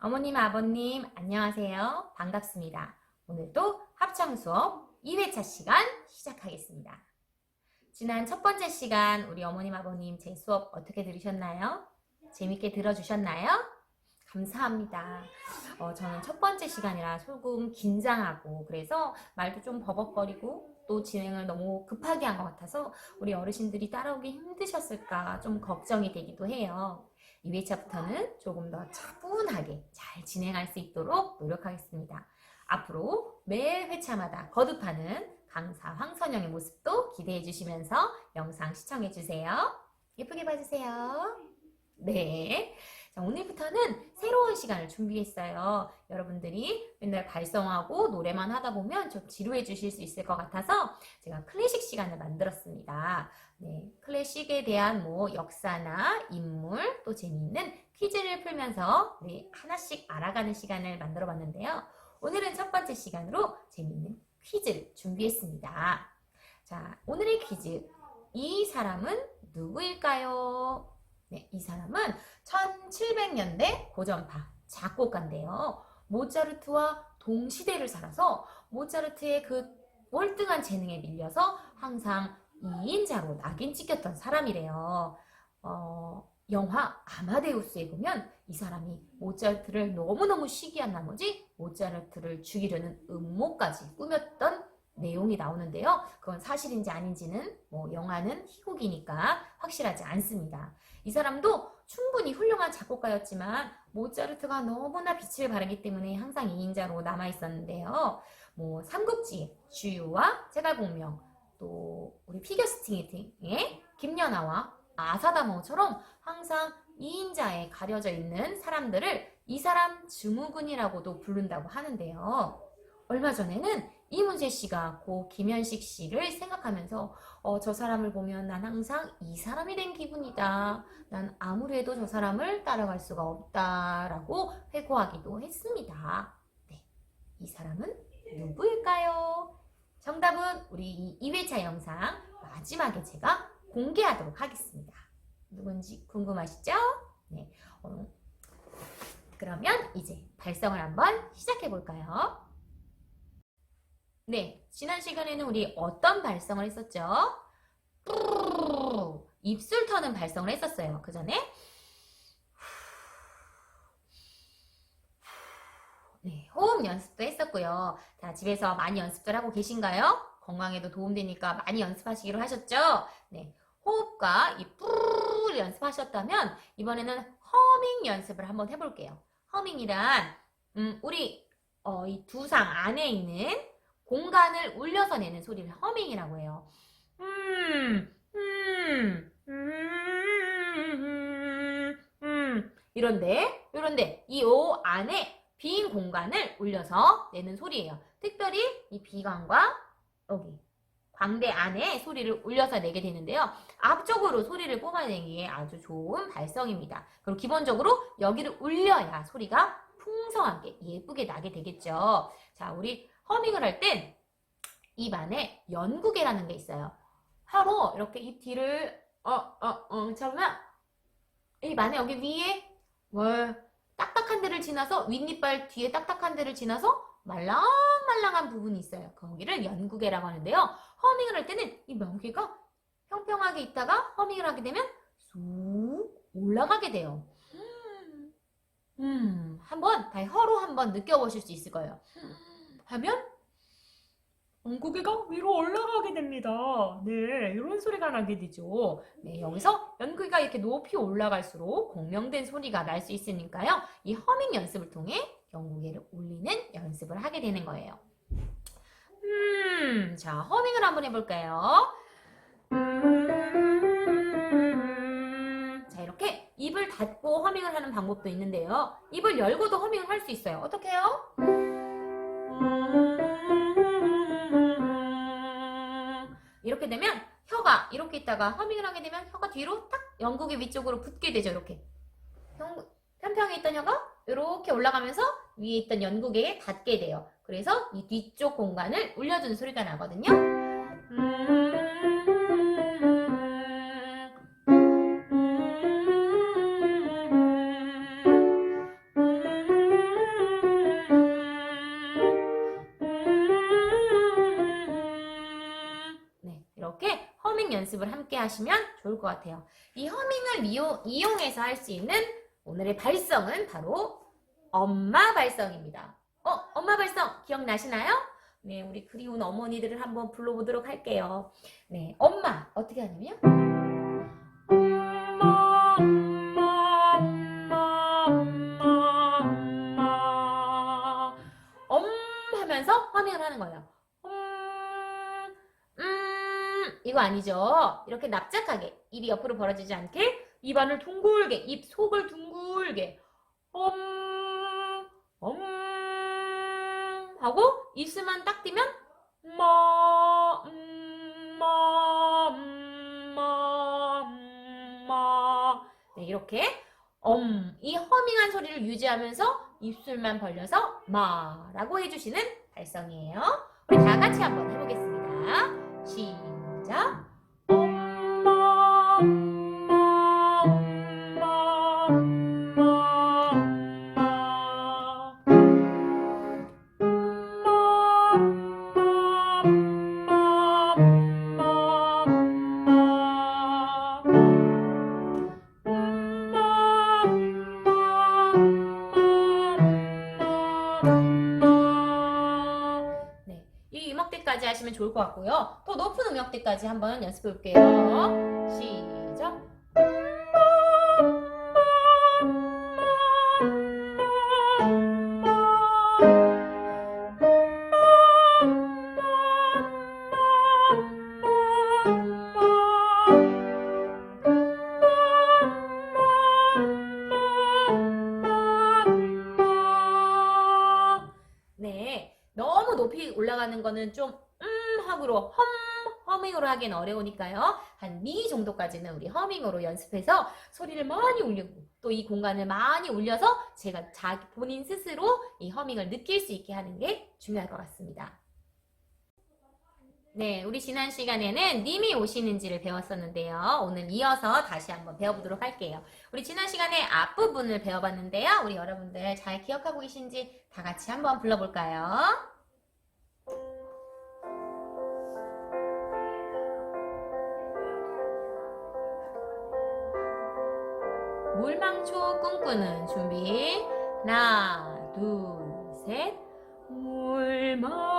어머님, 아버님, 안녕하세요. 반갑습니다. 오늘도 합창 수업 2회차 시간 시작하겠습니다. 지난 첫 번째 시간 우리 어머님, 아버님 제 수업 어떻게 들으셨나요? 재밌게 들어주셨나요? 감사합니다. 어, 저는 첫 번째 시간이라 조금 긴장하고 그래서 말도 좀 버벅거리고 또 진행을 너무 급하게 한 것 같아서 우리 어르신들이 따라오기 힘드셨을까 좀 걱정이 되기도 해요. 2회 차부터는 조금 더 차분하게 잘 진행할 수 있도록 노력하겠습니다. 앞으로 매 회차마다 거듭하는 강사 황선영의 모습도 기대해 주시면서 영상 시청해 주세요. 예쁘게 봐주세요. 네. 자, 오늘부터는 새로운 시간을 준비했어요. 여러분들이 맨날 발성하고 노래만 하다 보면 좀 지루해 주실 수 있을 것 같아서 제가 클래식 시간을 만들었습니다. 네, 클래식에 대한 뭐 역사나 인물 또 재미있는 퀴즈를 풀면서 네, 하나씩 알아가는 시간을 만들어 봤는데요. 오늘은 첫 번째 시간으로 재미있는 퀴즈를 준비했습니다. 자, 오늘의 퀴즈. 이 사람은 누구일까요? 네, 이 사람은 1700년대 고전파 작곡가인데요. 모차르트와 동시대를 살아서 모차르트의 그 월등한 재능에 밀려서 항상 2인자로 낙인 찍혔던 사람이래요. 어, 영화 아마데우스에 보면 이 사람이 모차르트를 너무너무 시기한 나머지 모차르트를 죽이려는 음모까지 꾸몄던 내용이 나오는데요. 그건 사실인지 아닌지는 뭐 영화는 희곡이니까 확실하지 않습니다. 이 사람도 충분히 훌륭한 작곡가였지만 모차르트가 너무나 빛을 발하기 때문에 항상 2인자로 남아 있었는데요. 뭐 삼국지 주유와 제갈공명 또 우리 피겨스팅의 김연아와 아사다모처럼 항상 2인자에 가려져 있는 사람들을 이 사람 증후군이라고도 부른다고 하는데요. 얼마 전에는 이문세 씨가 고 김현식 씨를 생각하면서 어, 저 사람을 보면 난 항상 이 사람이 된 기분이다. 난 아무리 해도 저 사람을 따라갈 수가 없다라고 회고하기도 했습니다. 네, 이 사람은 누구일까요? 정답은 우리 2회차 영상 마지막에 제가 공개하도록 하겠습니다. 누군지 궁금하시죠? 네. 어, 그러면 이제 발성을 한번 시작해 볼까요? 네. 지난 시간에는 우리 어떤 발성을 했었죠? 입술 터는 발성을 했었어요. 그 전에 네, 호흡 연습도 했었고요. 자, 집에서 많이 연습들 하고 계신가요? 건강에도 도움되니까 많이 연습하시기로 하셨죠? 네, 호흡과 이 뿌르르 연습하셨다면 이번에는 허밍 연습을 한번 해볼게요. 허밍이란 음, 우리 어, 이 두상 안에 있는 공간을 울려서 내는 소리를 허밍이라고 해요. 음, 음, 음, 음, 이런데, 이런데 이 오 안에 빈 공간을 울려서 내는 소리예요. 특별히 이 비강과 여기 광대 안에 소리를 울려서 내게 되는데요. 앞쪽으로 소리를 뽑아내기에 아주 좋은 발성입니다. 그리고 기본적으로 여기를 울려야 소리가 풍성하게 예쁘게 나게 되겠죠. 자, 우리 허밍을 할 땐 입 안에 연구개라는 게 있어요. 혀로 이렇게 입 뒤를 어, 어, 어, 잡으면 입 안에 여기 위에 뭘 딱딱한 데를 지나서 윗니빨 뒤에 딱딱한 데를 지나서 말랑말랑한 부분이 있어요. 거기를 연구개라고 하는데요. 허밍을 할 때는 이 명개가 평평하게 있다가 허밍을 하게 되면 쑥 올라가게 돼요. 음, 음, 한번 다 혀로 한번 느껴보실 수 있을 거예요. 하면 연구개가 위로 올라가게 됩니다. 네, 이런 소리가 나게 되죠. 네, 여기서 연구개가 이렇게 높이 올라갈수록 공명된 소리가 날 수 있으니까요. 이 허밍 연습을 통해 연구개를 올리는 연습을 하게 되는 거예요. 음, 자, 허밍을 한번 해볼까요? 음, 자, 이렇게 입을 닫고 허밍을 하는 방법도 있는데요. 입을 열고도 허밍을 할 수 있어요. 어떻게 해요? 이렇게 되면 혀가 이렇게 있다가 허밍을 하게 되면 혀가 뒤로 딱 영국의 위쪽으로 붙게 되죠. 이렇게. 편평에 있던 혀가 이렇게 올라가면서 위에 있던 연구개에 닿게 돼요. 그래서 이 뒤쪽 공간을 울려주는 소리가 나거든요. 이 하시면 좋을 것 같아요. 이 허밍을 이용, 이용해서 할 수 있는 오늘의 발성은 바로 엄마 발성입니다. 어, 엄마 발성 기억나시나요? 네, 우리 그리운 어머니들을 한번 불러보도록 할게요. 네, 엄마 어떻게 하냐면 엄 아니죠. 이렇게 납작하게 입이 옆으로 벌어지지 않게 입안을 둥글게 입 속을 둥글게 엄, 엄 하고 입술만 딱 띄면 마, 음, 마, 음, 마, 음, 마. 네, 이렇게 엄, 이 허밍한 소리를 유지하면서 입술만 벌려서 마라고 해주시는 발성이에요. 우리 다 같이 한번 해보겠습니다. 시작. 엄마, 엄마, 이 음역대까지 하시면 좋을 것 같고요. 더 높은 음역대까지 한번 연습해 볼게요. 허밍으로 하기엔 어려우니까요. 한 미 정도까지는 우리 허밍으로 연습해서 소리를 많이 올리고 또 이 공간을 많이 올려서 제가 자기 본인 스스로 이 허밍을 느낄 수 있게 하는 게 중요할 것 같습니다. 네, 우리 지난 시간에는 님이 오시는지를 배웠었는데요. 오늘 이어서 다시 한번 배워보도록 할게요. 우리 지난 시간에 앞부분을 배워봤는데요. 우리 여러분들 잘 기억하고 계신지 다 같이 한번 불러볼까요? 물망초 꿈꾸는 준비. 하나, 둘, 셋. 물망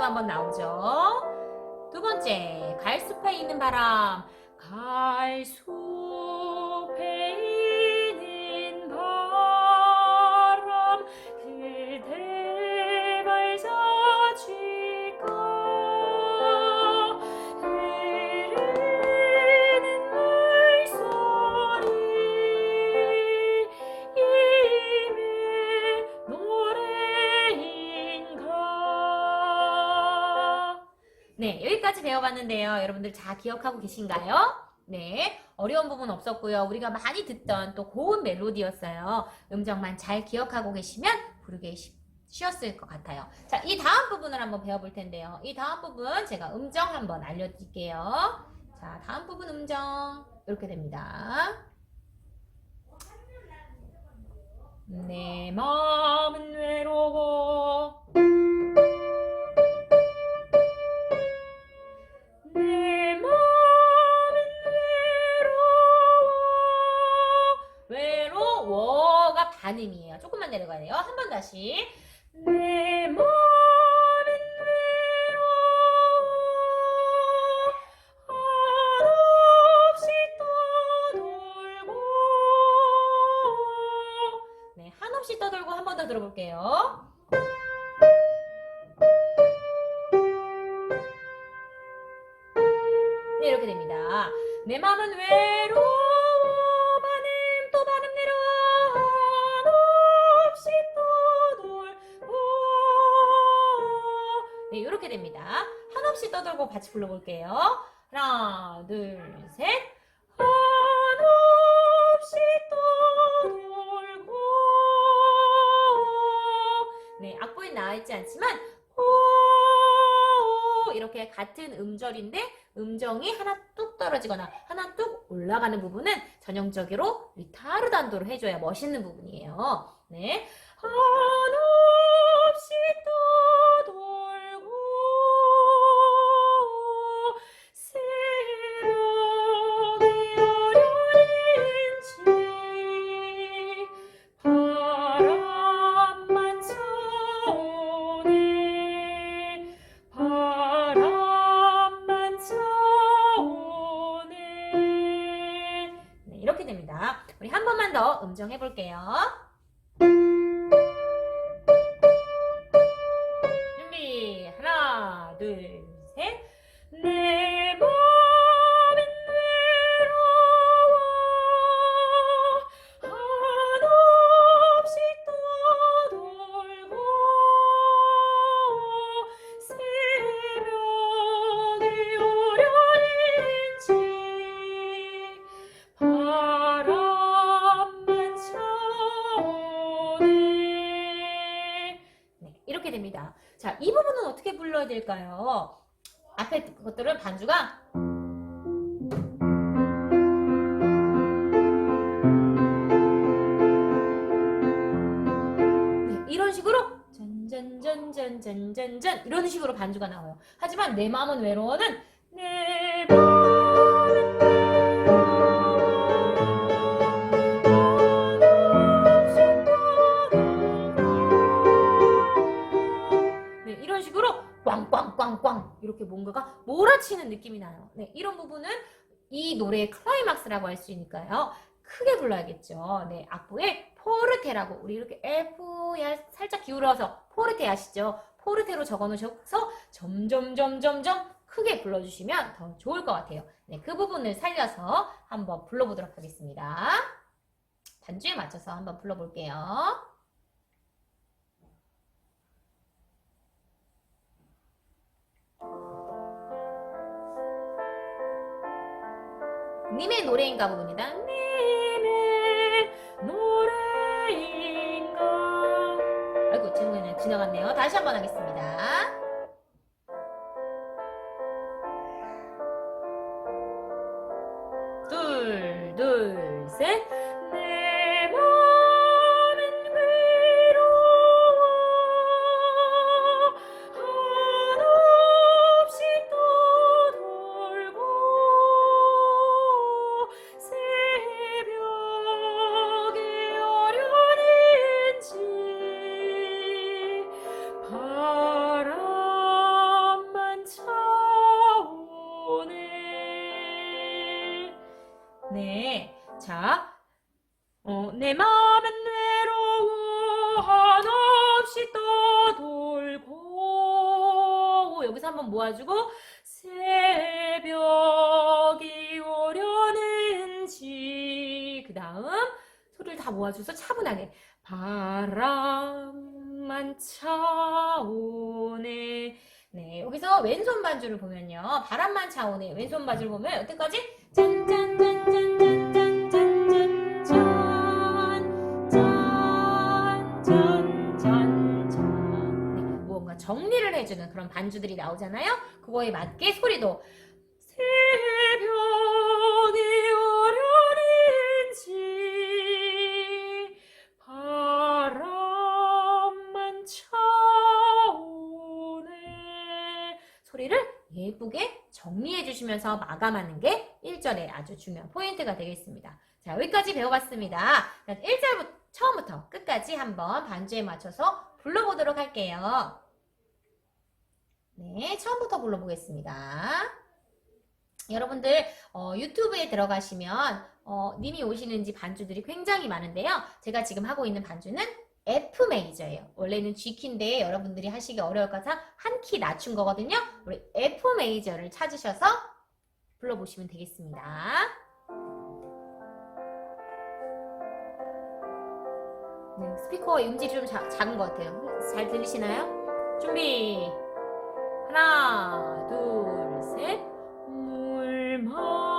또 한번 나오죠. 두 번째, 갈숲에 있는 바람. 갈숲 배워봤는데요. 여러분들 잘 기억하고 계신가요? 네. 어려운 부분 없었고요. 우리가 많이 듣던 또 고운 멜로디였어요. 음정만 잘 기억하고 계시면 부르기 쉽- 쉬웠을 것 같아요. 자 이 다음 부분을 한번 배워볼 텐데요. 이 다음 부분 제가 음정 한번 알려드릴게요. 자 다음 부분 음정. 이렇게 됩니다. 내 마음은 외로워 반음이에요. 조금만 내려가야 돼요. 한 번 다시. 내마 네, 이렇게 됩니다. 한없이 떠들고 같이 불러볼게요. 하나, 둘, 셋. 한없이 떠돌고 네, 악보에 나와있지 않지만 이렇게 같은 음절인데 음정이 하나 뚝 떨어지거나 하나 뚝 올라가는 부분은 전형적으로 타르단도를 해줘야 멋있는 부분이에요. 네. 볼게요. 될까요? 앞에 것들은 반주가 네, 이런 식으로 전전전전전전전 이런 식으로 반주가 나와요. 하지만 내 마음은 외로워는 내 꽝꽝꽝꽝 이렇게 뭔가가 몰아치는 느낌이 나요. 네, 이런 부분은 이 노래의 클라이막스라고 할 수 있으니까요. 크게 불러야겠죠. 네, 악보에 포르테라고 우리 이렇게 F야 살짝 기울어서 포르테 아시죠? 포르테로 적어 놓으셔서 점점 점점점 크게 불러주시면 더 좋을 것 같아요. 네, 그 부분을 살려서 한번 불러보도록 하겠습니다. 반주에 맞춰서 한번 불러볼게요. 님의 노래인가 부분이다. 님의 노래인가. 아이고, 지금 지나갔네요. 다시 한번 하겠습니다. 한번 모아주고 새벽이 오려는지. 그 다음 소리를 다 모아줘서 차분하게 바람만 차오네. 네 여기서 왼손 반주를 보면요. 바람만 차오네. 왼손 반주를 보면 여태까지 짠짠짠짠짠. 정리를 해주는 그런 반주들이 나오잖아요. 그거에 맞게 소리도 새벽이 오려는지 바람만 차오네 소리를 예쁘게 정리해 주시면서 마감하는 게 1절에 아주 중요한 포인트가 되겠습니다. 자, 여기까지 배워봤습니다. 1절부터, 처음부터 끝까지 한번 반주에 맞춰서 불러보도록 할게요. 네, 처음부터 불러보겠습니다. 여러분들, 어, 유튜브에 들어가시면, 어, 님이 오시는지 반주들이 굉장히 많은데요. 제가 지금 하고 있는 반주는 F 메이저예요. 원래는 G 키인데 여러분들이 하시기 어려울 것 같아 한키 낮춘 거거든요. 우리 F 메이저를 찾으셔서 불러보시면 되겠습니다. 네, 스피커 음질이 좀 자- 작은 것 같아요. 잘 들리시나요? 준비. 하나, 둘, 셋. 물망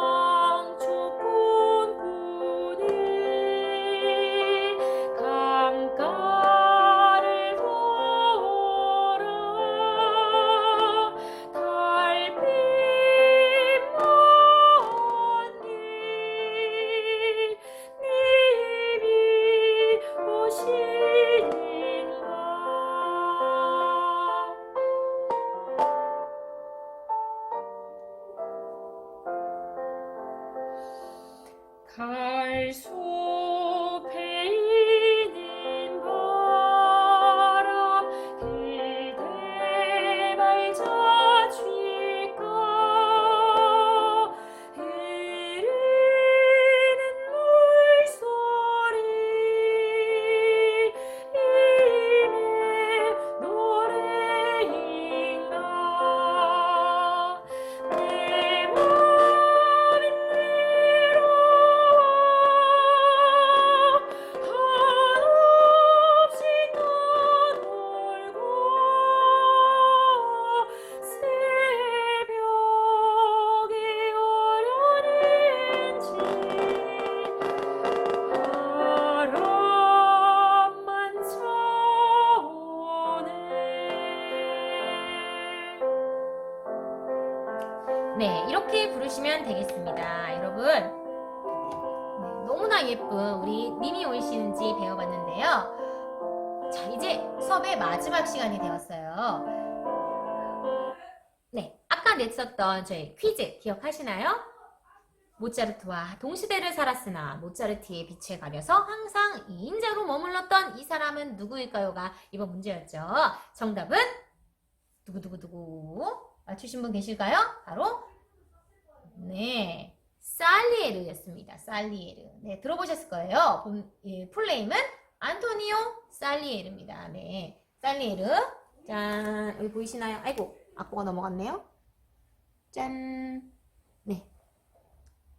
이렇게 부르시면 되겠습니다. 여러분. 네, 너무나 예쁜 우리 님이 오시는지 배워봤는데요. 자, 이제 수업의 마지막 시간이 되었어요. 네, 아까 냈었던 저희 퀴즈 기억하시나요? 모차르트와 동시대를 살았으나 모차르트의 빛에 가려서 항상 2인자로 머물렀던 이 사람은 누구일까요가 이번 문제였죠. 정답은 두구두구두구 맞추신 분 계실까요? 바로 네 살리에르였습니다. 살리에르. 네 들어보셨을 거예요. 본, 예, 풀네임은 안토니오 살리에르입니다. 네 살리에르. 짠 여기 보이시나요? 아이고 악보가 넘어갔네요. 짠. 네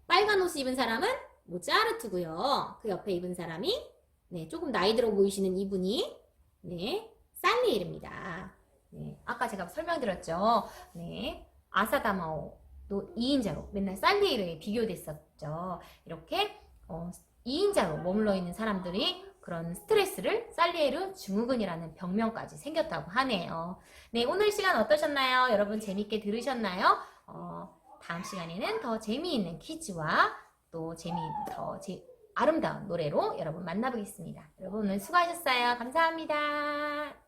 빨간 옷 입은 사람은 모차르트고요. 그 옆에 입은 사람이 네 조금 나이 들어 보이시는 이분이 네 살리에르입니다. 네, 아까 제가 설명드렸죠. 네, 아사다마오 도 2인자로 맨날 살리에르에 비교됐었죠. 이렇게 어, 2인자로 머물러 있는 사람들이 그런 스트레스를 살리에르 증후군이라는 병명까지 생겼다고 하네요. 네, 오늘 시간 어떠셨나요? 여러분 재밌게 들으셨나요? 어, 다음 시간에는 더 재미있는 퀴즈와 또 재미 더 제, 아름다운 노래로 여러분 만나보겠습니다. 여러분 오늘 수고하셨어요. 감사합니다.